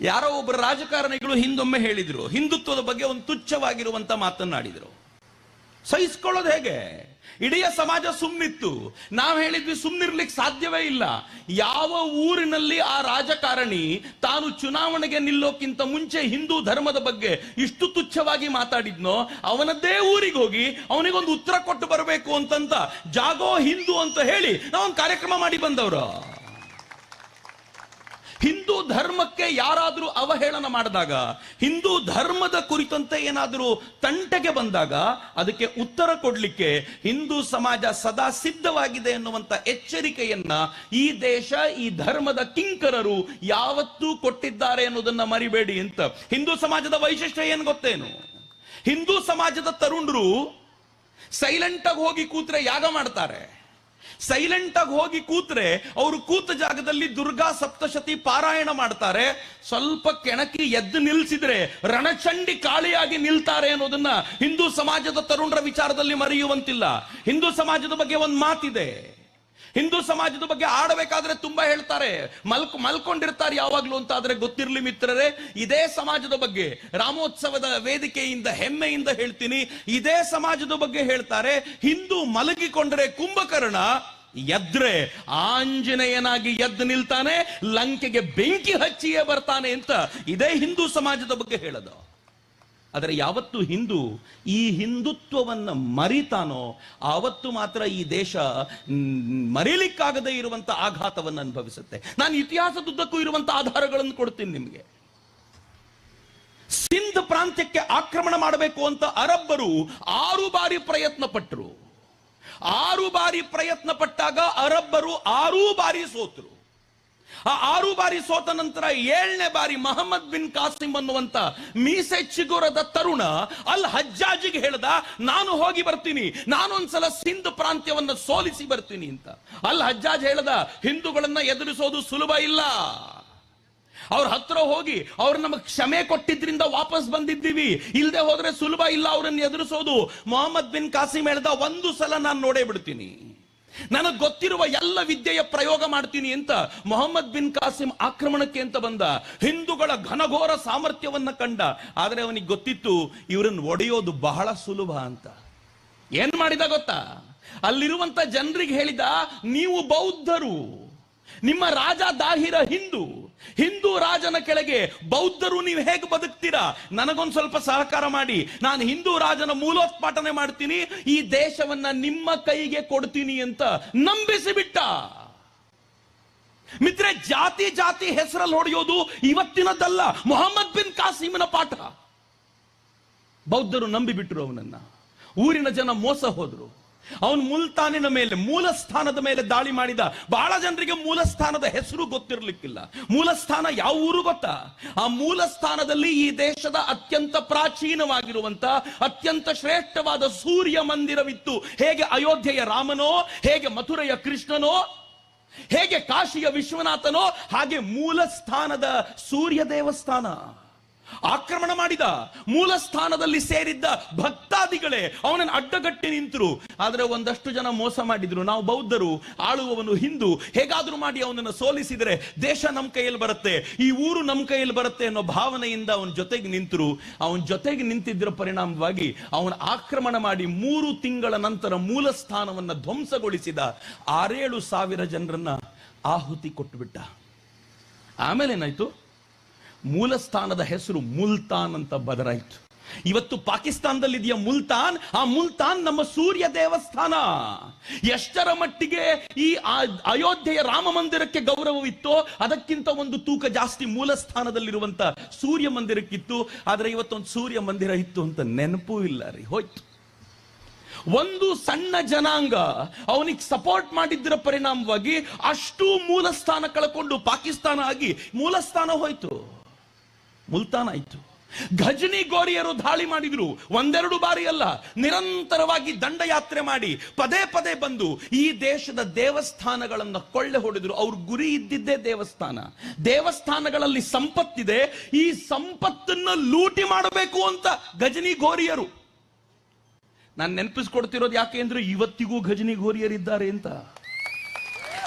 ಯಾರೋ ಒಬ್ಬರು ರಾಜಕಾರಣಿಗಳು ಹಿಂದೊಮ್ಮೆ ಹೇಳಿದ್ರು, ಹಿಂದುತ್ವದ ಬಗ್ಗೆ ಒಂದು ತುಚ್ಛವಾಗಿರುವಂತ ಮಾತನ್ನಾಡಿದ್ರು. ಸಹಿಸ್ಕೊಳ್ಳೋದು ಹೇಗೆ? ಇಡೀ ಸಮಾಜ ಸುಮ್ಮನಿತ್ತು ನಾವು ಹೇಳಿದ್ವಿ ಸುಮ್ಮನಿರ್ಲಿಕ್ಕೆ ಸಾಧ್ಯವೇ ಇಲ್ಲ. ಯಾವ ಊರಿನಲ್ಲಿ ಆ ರಾಜಕಾರಣಿ ತಾನು ಚುನಾವಣೆಗೆ ನಿಲ್ಲೋಕ್ಕಿಂತ ಮುಂಚೆ ಹಿಂದೂ ಧರ್ಮದ ಬಗ್ಗೆ ಇಷ್ಟು ತುಚ್ಛವಾಗಿ ಮಾತಾಡಿದ್ನೋ, ಅವನದ್ದೇ ಊರಿಗೆ ಹೋಗಿ ಅವನಿಗೊಂದು ಉತ್ತರ ಕೊಟ್ಟು ಬರಬೇಕು ಅಂತಂತ ಜಾಗೋ ಹಿಂದೂ ಅಂತ ಹೇಳಿ ನಾವೊಂದು ಕಾರ್ಯಕ್ರಮ ಮಾಡಿ ಬಂದವರು. ಹಿಂದೂ ಧರ್ಮಕ್ಕೆ ಯಾರಾದರೂ ಅವಹೇಳನ ಮಾಡಿದಾಗ, ಹಿಂದೂ ಧರ್ಮದ ಕುರಿತಂತೆ ಏನಾದರೂ ತಂಟೆಗೆ ಬಂದಾಗ ಅದಕ್ಕೆ ಉತ್ತರ ಕೊಡಲಿಕ್ಕೆ ಹಿಂದೂ ಸಮಾಜ ಸದಾ ಸಿದ್ಧವಾಗಿದೆ ಎನ್ನುವಂಥ ಎಚ್ಚರಿಕೆಯನ್ನ ಈ ದೇಶ, ಈ ಧರ್ಮದ ಕಿಂಕರರು ಯಾವತ್ತೂ ಕೊಟ್ಟಿದ್ದಾರೆ ಅನ್ನೋದನ್ನ ಮರಿಬೇಡಿ ಅಂತ. ಹಿಂದೂ ಸಮಾಜದ ವೈಶಿಷ್ಟ್ಯ ಏನು ಗೊತ್ತೇನು? ಹಿಂದೂ ಸಮಾಜದ ತರುಣರು ಸೈಲೆಂಟ್ ಆಗಿ ಹೋಗಿ ಕೂತ್ರೆ ಯಾಗ ಮಾಡ್ತಾರೆ? ಸೈಲೆಂಟ್ ಆಗಿ ಹೋಗಿ ಕೂತ್ರೆ ಅವರು ಕೂತ ಜಾಗದಲ್ಲಿ ದುರ್ಗಾ ಸಪ್ತಶತಿ ಪಾರಾಯಣ ಮಾಡ್ತಾರೆ. ಸ್ವಲ್ಪ ಕೆಣಕಿ ಎದ್ದು ನಿಲ್ಸಿದ್ರೆ ರಣಚಂಡಿ ಕಾಳಿಯಾಗಿ ನಿಲ್ತಾರೆ ಅನ್ನೋದನ್ನ ಹಿಂದೂ ಸಮಾಜದ ತರುಣರ ವಿಚಾರದಲ್ಲಿ ಮರೆಯುವಂತಿಲ್ಲ. ಹಿಂದೂ ಸಮಾಜದ ಬಗ್ಗೆ ಒಂದು ಮಾತಿದೆ. ಹಿಂದೂ ಸಮಾಜದ ಬಗ್ಗೆ ಆಡಬೇಕಾದ್ರೆ ತುಂಬಾ ಹೇಳ್ತಾರೆ. ಮಲ್ಕ್, ಮಲ್ಕೊಂಡಿರ್ತಾರೆ ಯಾವಾಗ್ಲೂ ಅಂತ ಆದ್ರೆ ಗೊತ್ತಿರ್ಲಿ ಮಿತ್ರರೇ, ಇದೇ ಸಮಾಜದ ಬಗ್ಗೆ. ರಾಮೋತ್ಸವದ ವೇದಿಕೆಯಿಂದ, ಹೆಮ್ಮೆಯಿಂದ ಹೇಳ್ತೀನಿ, ಇದೇ ಸಮಾಜದ ಬಗ್ಗೆ ಹೇಳ್ತಾರೆ. ಹಿಂದೂ ಮಲಗಿಕೊಂಡ್ರೆ ಕುಂಭಕರ್ಣ ಎದ್ರೆ, ಆಂಜನೇಯನಾಗಿ ಎದ್ದು ನಿಲ್ತಾನೆ, ಲಂಕೆಗೆ ಬೆಂಕಿ ಹಚ್ಚಿಯೇ ಬರ್ತಾನೆ ಅಂತ ಇದೇ ಹಿಂದೂ ಸಮಾಜದ ಬಗ್ಗೆ ಹೇಳೋದು. ಆದರೆ ಯಾವತ್ತು ಹಿಂದೂ ಈ ಹಿಂದುತ್ವವನ್ನು ಮರಿತಾನೋ ಆವತ್ತು ಮಾತ್ರ ಈ ದೇಶ ಮರೀಲಿಕ್ಕಾಗದೇ ಇರುವಂಥ ಆಘಾತವನ್ನು ಅನುಭವಿಸುತ್ತೆ. ನಾನು ಇತಿಹಾಸದುದ್ದಕ್ಕೂ ಇರುವಂಥ ಆಧಾರಗಳನ್ನು ಕೊಡ್ತೀನಿ ನಿಮಗೆ. ಸಿಂಧ್ ಪ್ರಾಂತ್ಯಕ್ಕೆ ಆಕ್ರಮಣ ಮಾಡಬೇಕು ಅಂತ ಅರಬ್ಬರು ಆರು ಬಾರಿ ಪ್ರಯತ್ನ ಪಟ್ಟರು ಆರು ಬಾರಿ ಪ್ರಯತ್ನ ಪಟ್ಟಾಗ ಅರಬ್ಬರು ಆರೂ ಬಾರಿ ಸೋತರು. ಆ ಆರು ಬಾರಿ ಸೋತ ನಂತರ ಏಳನೇ ಬಾರಿ ಮಹಮ್ಮದ್ ಬಿನ್ ಕಾಸಿಂ ಅನ್ನುವಂತ ಮೀಸೆ ಚಿಗುರದ ತರುಣ ಅಲ್ ಹಜ್ಜಾಜಿಗೆ ಹೇಳ್ದ, ನಾನು ಹೋಗಿ ಬರ್ತೀನಿ, ನಾನೊಂದ್ಸಲ ಸಿಂಧ್ ಪ್ರಾಂತ್ಯವನ್ನ ಸೋಲಿಸಿ ಬರ್ತೀನಿ ಅಂತ. ಅಲ್ ಹಜ್ಜಾಜ್ ಹೇಳ್ದ, ಹಿಂದೂಗಳನ್ನ ಎದುರಿಸೋದು ಸುಲಭ ಇಲ್ಲ. ಅವ್ರ ಹತ್ರ ಹೋಗಿ ಅವ್ರು ನಮಗೆ ಕ್ಷಮೆ ಕೊಟ್ಟಿದ್ರಿಂದ ವಾಪಸ್ ಬಂದಿದ್ದೀವಿ. ಇಲ್ಲದೆ ಹೋದ್ರೆ ಸುಲಭ ಇಲ್ಲ ಅವರನ್ನು ಎದುರಿಸೋದು. ಮೊಹಮ್ಮದ್ ಬಿನ್ ಕಾಸಿಂ ಹೇಳ್ದ, ಒಂದು ಸಲ ನಾನು ನೋಡೇ ಬಿಡ್ತೀನಿ. ನನಗೆ ಗೊತ್ತಿರುವ ಎಲ್ಲ ವಿದ್ಯೆಯ ಪ್ರಯೋಗ ಮಾಡ್ತೀನಿ ಅಂತ ಮೊಹಮ್ಮದ್ ಬಿನ್ ಕಾಸಿಂ ಆಕ್ರಮಣಕ್ಕೆ ಅಂತ ಬಂದ. ಹಿಂದೂಗಳ ಘನಘೋರ ಸಾಮರ್ಥ್ಯವನ್ನ ಕಂಡ. ಆದರೆ ಅವನಿಗೆ ಗೊತ್ತಿತ್ತು, ಇವರನ್ನು ಒಡೆಯೋದು ಬಹಳ ಸುಲಭ ಅಂತ. ಏನ್ ಮಾಡಿದ ಗೊತ್ತಾ? ಅಲ್ಲಿರುವಂತ ಜನರಿಗೆ ಹೇಳಿದ, ನೀವು ಬೌದ್ಧರು. ನಿಮ್ಮ ರಾಜ ದಾಹಿರ ಹಿಂದೂ ಹಿಂದೂ ರಾಜನ ಕೆಳಗೆ ಬೌದ್ಧರು ನೀವು ಹೇಗೆ ಬದುಕ್ತೀರಾ? ನನಗೊಂದು ಸ್ವಲ್ಪ ಸಹಕಾರ ಮಾಡಿ. ನಾನು ಹಿಂದೂ ರಾಜನ ಮೂಲೋತ್ಪಾಟನೆ ಮಾಡ್ತೀನಿ. ಈ ದೇಶವನ್ನ ನಿಮ್ಮ ಕೈಗೆ ಕೊಡ್ತೀನಿ ಅಂತ ನಂಬಿಸಿ ಬಿಟ್ಟ ಮಿತ್ರೆ ಜಾತಿ ಜಾತಿ ಹೆಸರಲ್ಲಿ ಹೊಡೆಯೋದು ಇವತ್ತಿನದ್ದಲ್ಲ ಮೊಹಮ್ಮದ್ ಬಿನ್ ಕಾಸೀಮನ ಪಾಠ. ಬೌದ್ಧರು ನಂಬಿಬಿಟ್ರು ಅವನನ್ನ. ಊರಿನ ಜನ ಮೋಸ ಹೋದ್ರು. ಅವನು ಮುಲ್ತಾನಿನ ಮೇಲೆ, ಮೂಲಸ್ಥಾನದ ಮೇಲೆ ದಾಳಿ ಮಾಡಿದ. ಬಹಳ ಜನರಿಗೆ ಮೂಲಸ್ಥಾನದ ಹೆಸರು ಗೊತ್ತಿರಲಿಕ್ಕಿಲ್ಲ. ಮೂಲಸ್ಥಾನ ಯಾವ ಊರು ಗೊತ್ತಾ? ಆ ಮೂಲಸ್ಥಾನದಲ್ಲಿ ಈ ದೇಶದ ಅತ್ಯಂತ ಪ್ರಾಚೀನವಾಗಿರುವಂತ, ಅತ್ಯಂತ ಶ್ರೇಷ್ಠವಾದ ಸೂರ್ಯ ಮಂದಿರವಿತ್ತು. ಹೇಗೆ ಅಯೋಧ್ಯೆಯ ರಾಮನೋ, ಹೇಗೆ ಮಥುರೆಯ ಕೃಷ್ಣನೋ, ಹೇಗೆ ಕಾಶಿಯ ವಿಶ್ವನಾಥನೋ, ಹಾಗೆ ಮೂಲಸ್ಥಾನದ ಸೂರ್ಯ ದೇವಸ್ಥಾನ. ಆಕ್ರಮಣ ಮಾಡಿದ ಮೂಲ ಸ್ಥಾನದಲ್ಲಿ ಸೇರಿದ್ದ ಭಕ್ತಾದಿಗಳೇ ಅವನನ್ನು ಅಡ್ಡಗಟ್ಟಿ ನಿಂತರು. ಆದರೆ ಒಂದಷ್ಟು ಜನ ಮೋಸ ಮಾಡಿದ್ರು. ನಾವು ಬೌದ್ಧರು, ಆಳುವವನು ಹಿಂದೂ, ಹೇಗಾದ್ರೂ ಮಾಡಿ ಅವನನ್ನು ಸೋಲಿಸಿದರೆ ದೇಶ ನಮ್ಮ ಕೈಯಲ್ಲಿ ಬರುತ್ತೆ, ಈ ಊರು ನಮ್ಮ ಕೈಯಲ್ಲಿ ಬರುತ್ತೆ ಅನ್ನೋ ಭಾವನೆಯಿಂದ ಅವನ ಜೊತೆಗೆ ನಿಂತರು. ಅವನ ಜೊತೆಗೆ ನಿಂತಿದ್ದರ ಪರಿಣಾಮವಾಗಿ ಅವನ ಆಕ್ರಮಣ ಮಾಡಿ ಮೂರು ತಿಂಗಳ ನಂತರ ಮೂಲ ಸ್ಥಾನವನ್ನು ಧ್ವಂಸಗೊಳಿಸಿದ ಆರೇಳು ಸಾವಿರ ಜನರನ್ನ ಆಹುತಿ ಕೊಟ್ಟುಬಿಟ್ಟ. ಆಮೇಲೆ ಏನಾಯ್ತು ಮೂಲ ಸ್ಥಾನದ ಹೆಸರು ಮುಲ್ತಾನ್ ಅಂತ ಬದಲಾಯಿತು. ಇವತ್ತು ಪಾಕಿಸ್ತಾನದಲ್ಲಿ ಇದೆಯಾ ಮುಲ್ತಾನ್? ಆ ಮುಲ್ತಾನ್ ನಮ್ಮ ಸೂರ್ಯ ದೇವಸ್ಥಾನ. ಎಷ್ಟರ ಮಟ್ಟಿಗೆ ಈ ಅಯೋಧ್ಯೆಯ ರಾಮ ಮಂದಿರಕ್ಕೆ ಗೌರವವಿತ್ತೋ ಅದಕ್ಕಿಂತ ಒಂದು ತೂಕ ಜಾಸ್ತಿ ಮೂಲ ಸ್ಥಾನದಲ್ಲಿರುವಂತ ಸೂರ್ಯ ಮಂದಿರಕ್ಕಿತ್ತು. ಆದ್ರೆ ಇವತ್ತೊಂದು ಸೂರ್ಯ ಮಂದಿರ ಇತ್ತು ಅಂತ ನೆನಪೂ ಇಲ್ಲ ರೀ, ಹೋಯ್ತು. ಒಂದು ಸಣ್ಣ ಜನಾಂಗ ಅವನಿಗೆ ಸಪೋರ್ಟ್ ಮಾಡಿದ್ರ ಪರಿಣಾಮವಾಗಿ ಅಷ್ಟು ಮೂಲ ಸ್ಥಾನ ಕಳ್ಕೊಂಡು ಪಾಕಿಸ್ತಾನ ಆಗಿ ಮೂಲ ಸ್ಥಾನ ಹೋಯ್ತು. ಮುಲ್ತಾನ್ ಆಯ್ತು ಘಜನಿ ಗೋರಿಯರು ದಾಳಿ ಮಾಡಿದ್ರು. ಒಂದೆರಡು ಬಾರಿ ಅಲ್ಲ, ನಿರಂತರವಾಗಿ ದಂಡಯಾತ್ರೆ ಮಾಡಿ ಪದೇ ಪದೇ ಬಂದು ಈ ದೇಶದ ದೇವಸ್ಥಾನಗಳನ್ನು ಕೊಳ್ಳೆ ಹೊಡೆದ್ರು. ಅವ್ರ ಗುರಿ ಇದ್ದಿದ್ದೇ ದೇವಸ್ಥಾನ. ದೇವಸ್ಥಾನಗಳಲ್ಲಿ ಸಂಪತ್ತಿದೆ. ಈ ಸಂಪತ್ತನ್ನ ಲೂಟಿ ಮಾಡಬೇಕು ಅಂತ ಗಜನಿ ಗೋರಿಯರು. ನಾನು ನೆನಪಿಸ್ಕೊಡ್ತಿರೋದು ಯಾಕೆ ಅಂದ್ರೆ ಇವತ್ತಿಗೂ ಘಜನಿ ಗೋರಿಯರಿದ್ದಾರೆ ಅಂತ.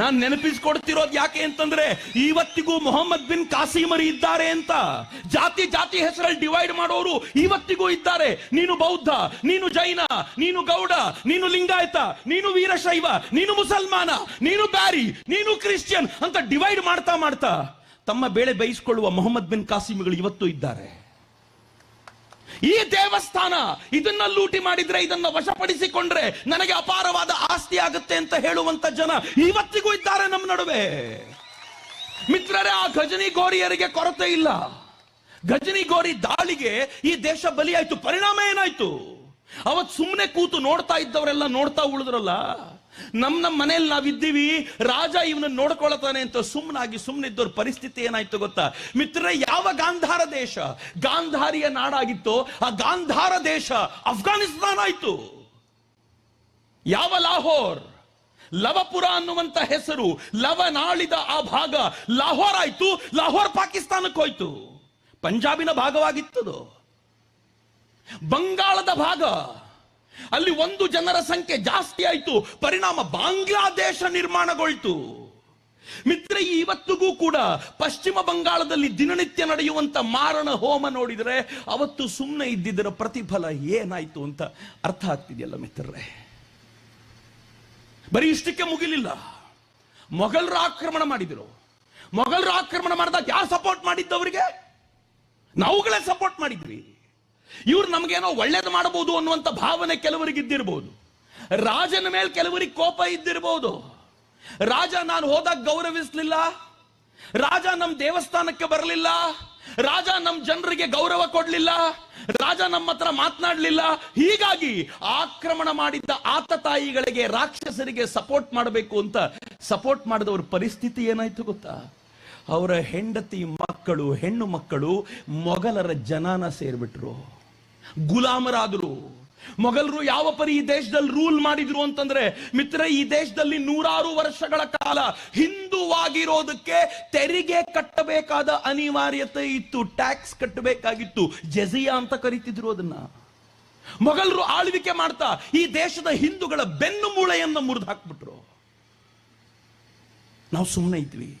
ನಾನು ನೆನಪಿಸ್ಕೊಡ್ತಿರೋದು ಯಾಕೆ ಅಂತಂದ್ರೆ ಇವತ್ತಿಗೂ ಮೊಹಮ್ಮದ್ ಬಿನ್ ಕಾಸಿಮರಿ ಇದ್ದಾರೆ ಅಂತ. ಜಾತಿ ಜಾತಿ ಹೆಸರಲ್ಲಿ ಡಿವೈಡ್ ಮಾಡೋರು ಇವತ್ತಿಗೂ ಇದ್ದಾರೆ. ನೀನು ಬೌದ್ಧ, ನೀನು ಜೈನ, ನೀನು ಗೌಡ, ನೀನು ಲಿಂಗಾಯತ, ನೀನು ವೀರಶೈವ, ನೀನು ಮುಸಲ್ಮಾನ, ನೀನು ಬ್ಯಾರಿ, ನೀನು ಕ್ರಿಶ್ಚಿಯನ್ ಅಂತ ಡಿವೈಡ್ ಮಾಡ್ತಾ ಮಾಡ್ತಾ ತಮ್ಮ ಬೇಳೆ ಬೇಯಿಸಿಕೊಳ್ಳುವ ಮೊಹಮ್ಮದ್ ಬಿನ್ ಕಾಸಿಮಿಗಳು ಇವತ್ತು ಇದ್ದಾರೆ. ಈ ದೇವಸ್ಥಾನ ಇದನ್ನ ಲೂಟಿ ಮಾಡಿದ್ರೆ ಇದನ್ನ ವಶಪಡಿಸಿಕೊಂಡ್ರೆ ನನಗೆ ಅಪಾರವಾದ ಆಸ್ತಿ ಆಗುತ್ತೆ ಅಂತ ಹೇಳುವಂತ ಜನ ಇವತ್ತಿಗೂ ಇದ್ದಾರೆ ನಮ್ಮ ನಡುವೆ. ಮಿತ್ರರೇ, ಆ ಗಜನಿ ಗೋರಿಯರಿಗೆ ಕೊರತೆ ಇಲ್ಲ. ಗಜನಿ ಗೋರಿ ದಾಳಿಗೆ ಈ ದೇಶ ಬಲಿಯಾಯ್ತು. ಪರಿಣಾಮ ಏನಾಯ್ತು? ಅವತ್ ಸುಮ್ಮನೆ ಕೂತು ನೋಡ್ತಾ ಇದ್ದವರೆಲ್ಲ ನೋಡ್ತಾ ಉಳಿದ್ರಲ್ಲ? ನಮ್ ನಮ್ಮ ಮನೇಲಿ ನಾವಿದ್ದೀವಿ, ರಾಜ ಇವನ ನೋಡ್ಕೊಳ್ತಾನೆ ಅಂತ ಸುಮ್ಮನಾಗಿ ಸುಮ್ಮನಿದ್ದವ್ರ ಪರಿಸ್ಥಿತಿ ಏನಾಯ್ತು ಗೊತ್ತಾ? ಮಿತ್ರ ಯಾವ ಗಾಂಧಾರ ದೇಶ? ಗಾಂಧಾರಿಯ ನಾಡಾಗಿತ್ತು. ಆ ಗಾಂಧಾರ ದೇಶ ಅಫ್ಘಾನಿಸ್ತಾನ ಆಯ್ತು ಯಾವ ಲಾಹೋರ್? ಲವಪುರ ಅನ್ನುವಂತ ಹೆಸರು ಲವನಾಳಿದ ಆ ಭಾಗ ಲಾಹೋರ್ ಆಯ್ತು, ಲಾಹೋರ್ ಪಾಕಿಸ್ತಾನಕ್ಕೆ ಹೋಯ್ತು. ಪಂಜಾಬಿನ ಭಾಗವಾಗಿತ್ತದು. ಬಂಗಾಳದ ಭಾಗ, ಅಲ್ಲಿ ಒಂದು ಜನರ ಸಂಖ್ಯೆ ಜಾಸ್ತಿ ಆಯಿತು, ಪರಿಣಾಮ ಬಾಂಗ್ಲಾದೇಶ ನಿರ್ಮಾಣಗೊಳ್ತು. ಮಿತ್ರ, ಇವತ್ತಿಗೂ ಕೂಡ ಪಶ್ಚಿಮ ಬಂಗಾಳದಲ್ಲಿ ದಿನನಿತ್ಯ ನಡೆಯುವಂತ ಮಾರಣ ಹೋಮ ನೋಡಿದರೆ, ಅವತ್ತು ಸುಮ್ಮನೆ ಇದ್ದಿದ್ದರ ಪ್ರತಿಫಲ ಏನಾಯ್ತು ಅಂತ ಅರ್ಥ ಆಗ್ತಿದೆಯಲ್ಲ ಮಿತ್ರರೇ? ಬರೀ ಇಷ್ಟಕ್ಕೆ ಮುಗಿಲಿಲ್ಲ. ಮೊಘಲರ ಆಕ್ರಮಣ ಮಾಡಿದರು. ಮೊಘಲರ ಆಕ್ರಮಣ ಮಾಡಿದಾಗ ಯಾರು ಸಪೋರ್ಟ್ ಮಾಡಿದ್ದವರಿಗೆ ನಾವುಗಳೇ ಸಪೋರ್ಟ್ ಮಾಡಿದ್ವಿ. ಇವ್ರು ನಮಗೇನೋ ಒಳ್ಳೇದು ಮಾಡಬಹುದು ಅನ್ನುವಂಥ ಭಾವನೆ ಕೆಲವರಿಗೆ ಇದ್ದಿರಬಹುದು ರಾಜನ ಮೇಲೆ ಕೆಲವರಿಗೆ ಕೋಪ ಇದ್ದಿರಬಹುದು ರಾಜ ನಾನು ಹೋದಾಗ ಗೌರವಿಸ್ಲಿಲ್ಲ. ರಾಜ ನಮ್ಮ ದೇವಸ್ಥಾನಕ್ಕೆ ಬರಲಿಲ್ಲ. ರಾಜ ನಮ್ ಜನರಿಗೆ ಗೌರವ ಕೊಡ್ಲಿಲ್ಲ, ರಾಜ ನಮ್ಮ ಹತ್ರ ಮಾತನಾಡಲಿಲ್ಲ. ಹೀಗಾಗಿ ಆಕ್ರಮಣ ಮಾಡಿದ್ದ ಆತ ತಾಯಿಗಳಿಗೆ ರಾಕ್ಷಸರಿಗೆ ಸಪೋರ್ಟ್ ಮಾಡಬೇಕು ಅಂತ ಸಪೋರ್ಟ್ ಮಾಡಿದವ್ರ ಪರಿಸ್ಥಿತಿ ಏನಾಯ್ತು ಗೊತ್ತಾ? ಅವರ ಹೆಂಡತಿ ಮಕ್ಕಳು, ಹೆಣ್ಣು ಮಕ್ಕಳು ಮೊಘಲರ ಜನಾನ ಸೇರ್ಬಿಟ್ರು. ಗುಲಾಮರಾದ್ರು. ಮೊಘಲರು ಯಾವ ಪರಿ ಈ ದೇಶದಲ್ಲಿ ರೂಲ್ ಮಾಡಿದ್ರು ಅಂತಂದ್ರೆ ಮಿತ್ರ ಈ ದೇಶದಲ್ಲಿ ನೂರಾರು ವರ್ಷಗಳ ಕಾಲ ಹಿಂದುವಾಗಿರೋದಕ್ಕೆ ತೆರಿಗೆ ಕಟ್ಟಬೇಕಾದ ಅನಿವಾರ್ಯತೆ ಇತ್ತು ಟ್ಯಾಕ್ಸ್ ಕಟ್ಟಬೇಕಾಗಿತ್ತು ಜಜಿಯಾ ಅಂತ ಕರಿತಿದ್ರು ಅದನ್ನ. ಮೊಘಲರು ಆಳ್ವಿಕೆ ಮಾಡ್ತಾ ಈ ದೇಶದ ಹಿಂದೂಗಳ ಬೆನ್ನು ಮೂಳೆಯನ್ನ ಮುರಿದು ಹಾಕ್ಬಿಟ್ರು. ನಾವು ಸುಮ್ಮನೆ ಇದ್ವಿ.